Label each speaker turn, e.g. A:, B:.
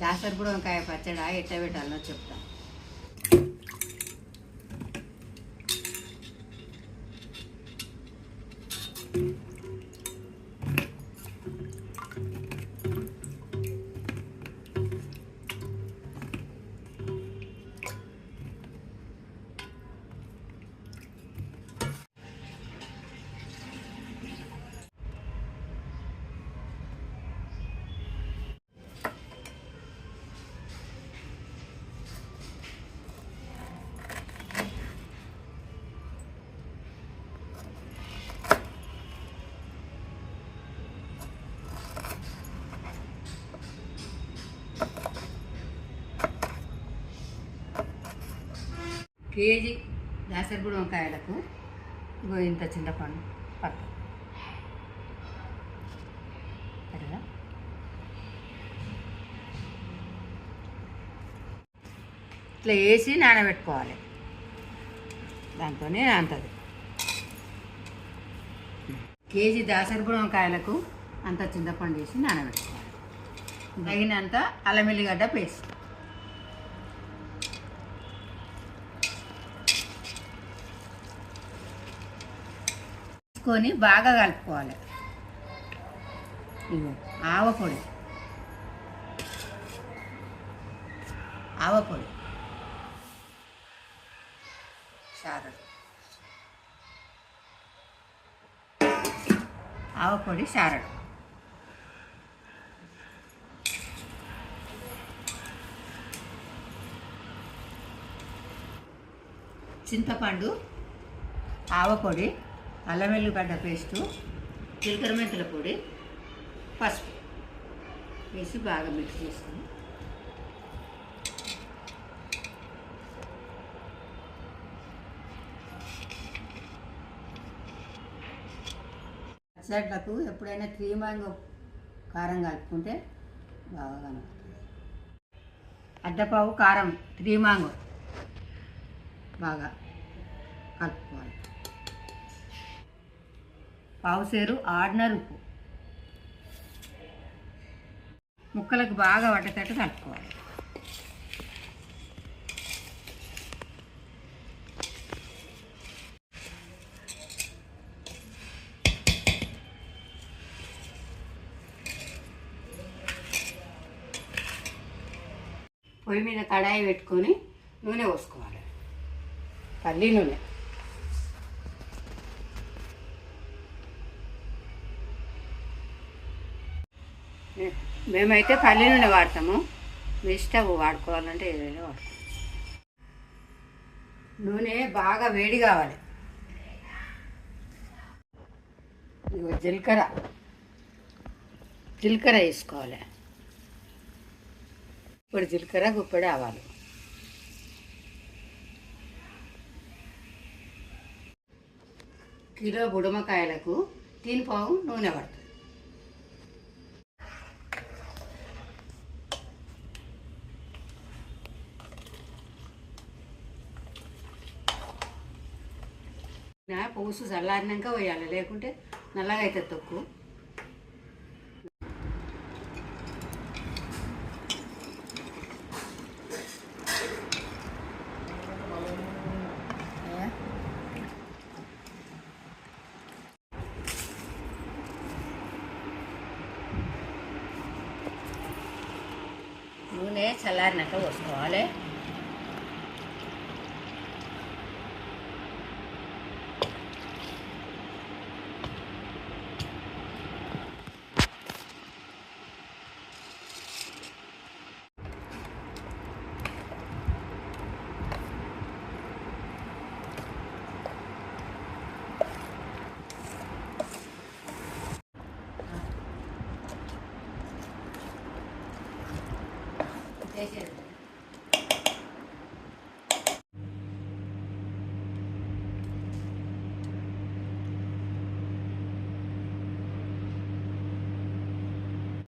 A: దాసరిపుడు వంకాయ పచ్చడి ఎట్ట పెట్టాలో చెప్తాను కేజీ దాసరిపుడు వంకాయలకు ఇగో ఇంత చింతపండు పక్క. ఇట్లా వేసి నానబెట్టుకోవాలి. దాంతోనే అంతది కేజీ దాసరిపుడు వంకాయలకు అంత చింతపండు వేసి నానబెట్టుకోవాలి. తగినంత అల్లమిల్లిగడ్డ పేస్ట్. తీసుకొని బాగా కలుపుకోవాలి. ఇగో ఆవపొడి ఆవపొడి సారడు ఆవపొడి సారడు చింతపండు ఆవపొడి అల్లం వెల్లిగడ్డ పేస్టు జీలకర్ర మెంతుల పొడి పసుపు వేసి బాగా మిక్స్ చేస్తాను పచ్చడ్లకు ఎప్పుడైనా క్రీమాంగ కారం కలుపుకుంటే బాగా కనపడుతుంది. అడ్డపావు కారం క్రీమాంగో బాగా కలుపుకోవాలి. పావుసేరు ఆర్డినర్ ఉప్పు. ముక్కలకు బాగా పట్టేటట్టు కలుపుకోవాలి. పొయ్యి మీద కడాయి పెట్టుకొని నూనె పోసుకోవాలి. పల్లి నూనె. మేమైతే పల్లి నూనె వాడతాము. మీ వాడుకోవాలంటే ఏదైనా వాడుకోవాలి నూనె బాగా వేడి కావాలి. ఇగో జీలకర్ర. జీలకర్ర వేసుకోవాలి. ఇప్పుడు జీలకర్ర గుప్పడి ఆవాలి. కిలో బుడమకాయలకు తీని పావు నూనె పడుతుంది పూసు చల్లారినాక పోయాలి లేకుంటే నల్లగా అవుతుంది తొక్కు. నూనె చల్లారినాక పోసుకోవాలి. estrategia de